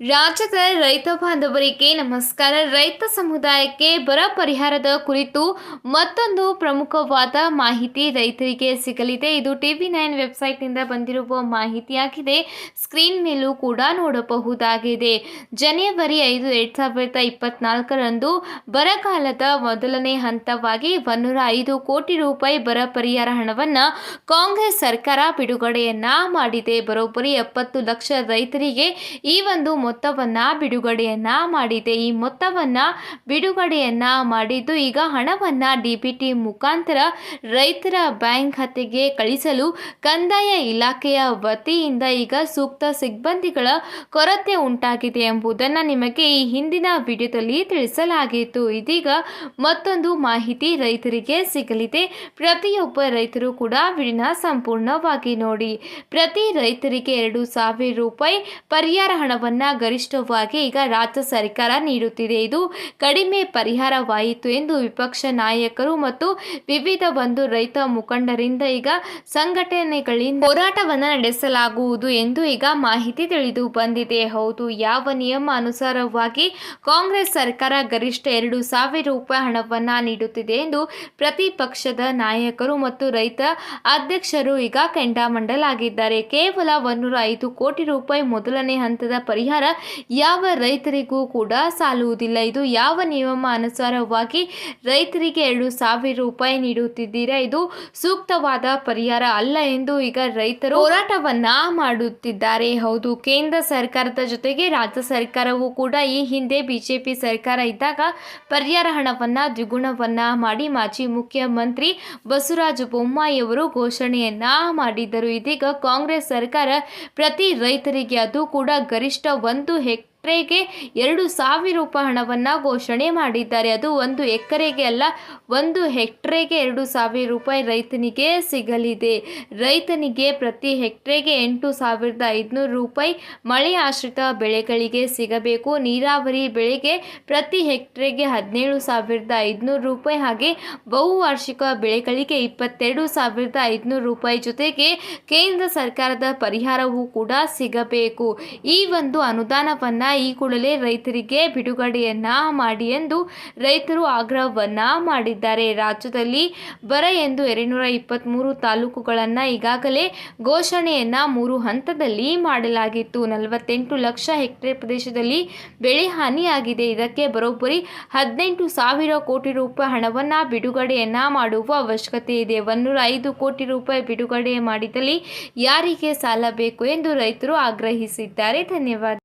ರಾಜ್ಯದ ರೈತ ಬಾಂಧವರಿಗೆ ನಮಸ್ಕಾರ. ರೈತ ಸಮುದಾಯಕ್ಕೆ ಬರ ಪರಿಹಾರದ ಕುರಿತು ಮತ್ತೊಂದು ಪ್ರಮುಖವಾದ ಮಾಹಿತಿ ರೈತರಿಗೆ ಸಿಗಲಿದೆ. ಇದು ಟಿವಿ ನೈನ್ ವೆಬ್ಸೈಟ್ನಿಂದ ಬಂದಿರುವ ಮಾಹಿತಿಯಾಗಿದೆ. ಸ್ಕ್ರೀನ್ ಮೇಲೂ ಕೂಡ ನೋಡಬಹುದಾಗಿದೆ. ಜನವರಿ ಐದು, ಎರಡು ಸಾವಿರದ ಇಪ್ಪತ್ನಾಲ್ಕರಂದು ಬರಗಾಲದ ಮೊದಲನೇ ಹಂತವಾಗಿ ಒನ್ನೂರ ಐದು ಕೋಟಿ ರೂಪಾಯಿ ಬರ ಪರಿಹಾರ ಹಣವನ್ನು ಕಾಂಗ್ರೆಸ್ ಸರ್ಕಾರ ಬಿಡುಗಡೆಯನ್ನ ಮಾಡಿದೆ. ಬರೋಬ್ಬರಿ ಎಪ್ಪತ್ತು ಲಕ್ಷ ರೈತರಿಗೆ ಈ ಒಂದು ಮೊತ್ತವನ್ನ ಬಿಡುಗಡೆಯನ್ನ ಮಾಡಿದೆ. ಈ ಮೊತ್ತವನ್ನ ಬಿಡುಗಡೆಯನ್ನ ಮಾಡಿದ್ದು ಈಗ ಹಣವನ್ನ ಟಿ ಮುಖಾಂತರ ರೈತರ ಬ್ಯಾಂಕ್ ಖಾತೆಗೆ ಕಳಿಸಲು ಕಂದಾಯ ಇಲಾಖೆಯ ವತಿಯಿಂದ ಈಗ ಸೂಕ್ತ ಸಿಬ್ಬಂದಿಗಳ ಕೊರತೆ ಉಂಟಾಗಿದೆ ಎಂಬುದನ್ನು ನಿಮಗೆ ಈ ಹಿಂದಿನ ವಿಡಿಯೋದಲ್ಲಿ ತಿಳಿಸಲಾಗಿತ್ತು. ಇದೀಗ ಮತ್ತೊಂದು ಮಾಹಿತಿ ರೈತರಿಗೆ ಸಿಗಲಿದೆ. ಪ್ರತಿಯೊಬ್ಬ ರೈತರು ಕೂಡ ವಿಡಿನ ಸಂಪೂರ್ಣವಾಗಿ ನೋಡಿ. ಪ್ರತಿ ರೈತರಿಗೆ ಎರಡು ಸಾವಿರ ರೂಪಾಯಿ ಪರಿಹಾರ ಹಣವನ್ನ ಗರಿಷ್ಠವಾಗಿ ಈಗ ರಾಜ್ಯ ಸರ್ಕಾರ ನೀಡುತ್ತಿದೆ. ಇದು ಕಡಿಮೆ ಪರಿಹಾರವಾಯಿತು ಎಂದು ವಿಪಕ್ಷ ನಾಯಕರು ಮತ್ತು ವಿವಿಧ ಒಂದು ರೈತ ಮುಖಂಡರಿಂದ ಈಗ ಸಂಘಟನೆಗಳಿಂದ ಹೋರಾಟವನ್ನು ನಡೆಸಲಾಗುವುದು ಎಂದು ಈಗ ಮಾಹಿತಿ ತಿಳಿದು ಬಂದಿದೆ. ಹೌದು, ಯಾವ ನಿಯಮ ಅನುಸಾರವಾಗಿ ಕಾಂಗ್ರೆಸ್ ಸರ್ಕಾರ ಗರಿಷ್ಠ ಎರಡು ಸಾವಿರ ರೂಪಾಯಿ ಹಣವನ್ನು ನೀಡುತ್ತಿದೆ ಎಂದು ಪ್ರತಿಪಕ್ಷದ ನಾಯಕರು ಮತ್ತು ರೈತ ಅಧ್ಯಕ್ಷರು ಈಗ ಕೆಂಡಾಮಂಡಲಾಗಿದ್ದಾರೆ. ಕೇವಲ ಒನ್ನೂರ ಐದು ಕೋಟಿ ರೂಪಾಯಿ ಮೊದಲನೇ ಹಂತದ ಪರಿಹಾರ ಯಾವ ರೈತರಿಗೂ ಕೂಡ ಸಾಲುವುದಿಲ್ಲ. ಇದು ಯಾವ ನಿಯಮ ಅನುಸಾರವಾಗಿ ರೈತರಿಗೆ ಎರಡು ಸಾವಿರ ರೂಪಾಯಿ ನೀಡುತ್ತಿದ್ದೀರಾ? ಇದು ಸೂಕ್ತವಾದ ಪರಿಹಾರ ಅಲ್ಲ ಎಂದು ಈಗ ರೈತರು ಹೋರಾಟವನ್ನ ಮಾಡುತ್ತಿದ್ದಾರೆ. ಹೌದು, ಕೇಂದ್ರ ಸರ್ಕಾರದ ಜೊತೆಗೆ ರಾಜ್ಯ ಸರ್ಕಾರವೂ ಕೂಡ ಈ ಹಿಂದೆ ಬಿಜೆಪಿ ಸರ್ಕಾರ ಇದ್ದಾಗ ಪರಿಹಾರ ಹಣವನ್ನ ದ್ವಿಗುಣವನ್ನ ಮಾಡಿ ಮಾಜಿ ಮುಖ್ಯಮಂತ್ರಿ ಬಸವರಾಜ ಬೊಮ್ಮಾಯಿಯವರು ಘೋಷಣೆಯನ್ನ ಮಾಡಿದ್ದರು. ಇದೀಗ ಕಾಂಗ್ರೆಸ್ ಸರ್ಕಾರ ಪ್ರತಿ ರೈತರಿಗೆ ಅದು ಕೂಡ ಗರಿಷ್ಠ ಒಂದು ಒಂದು ಹೆಕ್ ಹೆಕ್ಟೇರ್ಗೆ ಎರಡು ಸಾವಿರ ರೂಪಾಯಿ ಹಣವನ್ನು ಘೋಷಣೆ ಮಾಡಿದ್ದಾರೆ. ಅದು ಒಂದು ಎಕರೆಗೆ ಅಲ್ಲ, ಒಂದು ಹೆಕ್ಟ್ರೆಗೆ ಎರಡು ಸಾವಿರ ರೂಪಾಯಿ ರೈತನಿಗೆ ಸಿಗಲಿದೆ. ರೈತನಿಗೆ ಪ್ರತಿ ಹೆಕ್ಟ್ರೆಗೆ ಎಂಟು ಸಾವಿರದ ಐದುನೂರು ರೂಪಾಯಿ ಮಳೆ ಆಶ್ರಿತ ಬೆಳೆಗಳಿಗೆ ಸಿಗಬೇಕು. ನೀರಾವರಿ ಬೆಳೆಗೆ ಪ್ರತಿ ಹೆಕ್ಟ್ರೆಗೆ ಹದಿನೇಳು ಸಾವಿರದ ಐದುನೂರು ರೂಪಾಯಿ ಹಾಗೆ ಬಹುವಾರ್ಷಿಕ ಬೆಳೆಗಳಿಗೆ ಇಪ್ಪತ್ತೆರಡು ಸಾವಿರದ ಐದುನೂರು ರೂಪಾಯಿ ಜೊತೆಗೆ ಕೇಂದ್ರ ಸರ್ಕಾರದ ಪರಿಹಾರವೂ ಕೂಡ ಸಿಗಬೇಕು. ಈ ಒಂದು ಅನುದಾನವನ್ನ ಈ ಕೂಡಲೇ ರೈತರಿಗೆ ಬಿಡುಗಡೆಯನ್ನ ಮಾಡಿ ಎಂದು ರೈತರು ಆಗ್ರಹವನ್ನ ಮಾಡಿದ್ದಾರೆ. ರಾಜ್ಯದಲ್ಲಿ ಬರ ಎಂದು ಎರಡುನೂರ ಇಪ್ಪತ್ತ್ಮೂರು ತಾಲೂಕುಗಳನ್ನು ಈಗಾಗಲೇ ಘೋಷಣೆಯನ್ನ ಮೂರು ಹಂತದಲ್ಲಿ ಮಾಡಲಾಗಿತ್ತು. ನಲವತ್ತೆಂಟು ಲಕ್ಷ ಹೆಕ್ಟೇರ್ ಪ್ರದೇಶದಲ್ಲಿ ಬೆಳೆ ಹಾನಿಯಾಗಿದೆ. ಇದಕ್ಕೆ ಬರೋಬ್ಬರಿ ಹದಿನೆಂಟು ಸಾವಿರ ಕೋಟಿ ರೂಪಾಯಿ ಹಣವನ್ನ ಬಿಡುಗಡೆಯನ್ನ ಮಾಡುವ ಅವಶ್ಯಕತೆ ಇದೆ. ಒಂದೂರ ಐದು ಕೋಟಿ ರೂಪಾಯಿ ಬಿಡುಗಡೆ ಮಾಡಿದಲ್ಲಿ ಯಾರಿಗೆ ಸಾಲ ಬೇಕು ಎಂದು ರೈತರು ಆಗ್ರಹಿಸಿದ್ದಾರೆ. ಧನ್ಯವಾದ.